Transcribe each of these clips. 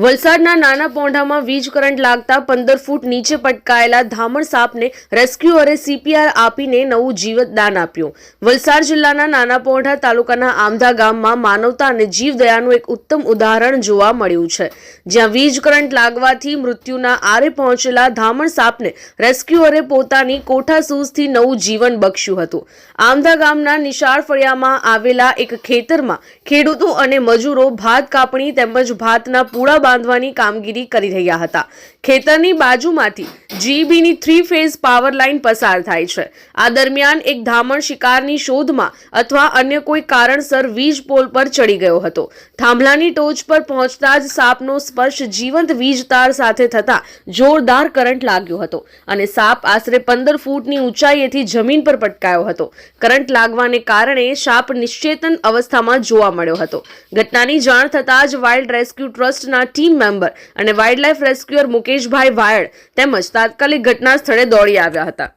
વલસાડના નાના પોંઢામાં વીજ કરંટ લાગતા પંદર ફૂટ નીચે પટકાયેલા ધામણ સાપને રેસ્ક્યુઅરે સીપીઆર આપીને નવું જીવતદાન આપ્યું. વલસાડ જિલ્લાના નાના પોંઢા તાલુકાના આમધા ગામમાં માનવતા અને જીવદયાનું એક ઉત્તમ ઉદાહરણ જોવા મળ્યું છે. જ્યાં વીજ કરંટ લાગવાથી મૃત્યુના આરે પહોંચેલા ધામણ સાપને રેસ્ક્યુઅરે પોતાની કોઠાસૂઝથી નવું જીવન બક્ષ્યું હતું. આમદા ગામના નિશાળ ફળિયામાં આવેલા એક ખેતરમાં ખેડૂતો અને મજૂરો ભાત કાપણી તેમજ ભાતના પૂળા બાંધવાની કામગીરી કરી રહ્યા હતા. ખેતરની બાજુમાંથી જીબીની થ્રી ફેઝ પાવર લાઇન પસાર થાય છે. આ દરમિયાન એક ધામણ શિકારની શોધમાં અથવા અન્ય કોઈ કારણસર વીજ પોલ પર ચડી ગયો હતો. થાંભલાની ટોચ પર પહોંચતા જ સાપનો સ્પર્શ જીવંત વીજ તાર સાથે થતા જોરદાર કરંટ લાગ્યો હતો અને સાપ આશરે પંદર ફૂટની ઊંચાઈએથી જમીન પર પટકાયો હતો. કરંટ લાગવાને કારણે સાપ નિશ્ચેતન અવસ્થામાં જોવા મળ્યો હતો. ઘટનાની જાણ થતાં જ વાઇલ્ડ રેસ્ક્યુ ટ્રસ્ટના ટીમ મેમ્બર અને વાઇલ્ડલાઇફ રેસ્ક્યુઅર મુકેશભાઈ વાયડ તેમજ તાત્કાલિક ઘટના સ્થળે દોડી આવ્યા હતા.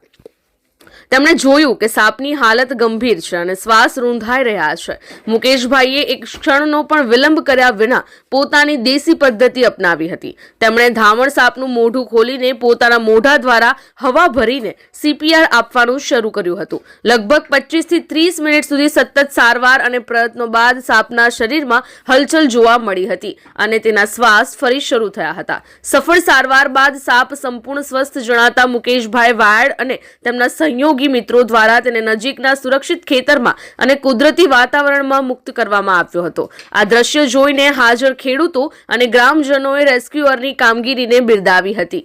તેમણે જોયું કે સાપની હાલત ગંભીર છે અને શ્વાસ રૂંધાઈ રહ્યા છે. મુકેશભાઈએ એક ક્ષણનો પણ વિલંબ કર્યા વિના પોતાની દેશી પદ્ધતિ અપનાવી હતી. તેમણે ધામણ સાપનું મોઢું ખોલીને પોતાના મોઢા દ્વારા હવા ભરીને સીપીઆર આપવાનું શરૂ કર્યું હતું. લગભગ પચીસથી ત્રીસ મિનિટ સુધી સતત સારવાર અને પ્રયત્નો બાદ સાપના શરીરમાં હલચલ જોવા મળી હતી અને તેના શ્વાસ ફરી શરૂ થયા હતા. સફળ સારવાર બાદ સાપ સંપૂર્ણ સ્વસ્થ જણાતા મુકેશભાઈ વાયડ અને તેમના સહયોગી મિત્રો દ્વારા તેને નજીકના સુરક્ષિત ખેતરમાં અને કુદરતી વાતાવરણમાં મુક્ત કરવામાં આવ્યો હતો. આ દ્રશ્ય જોઈને હાજર ખેડૂતો અને ગ્રામજનોએ રેસ્ક્યુઅરની કામગીરીને બિરદાવી હતી.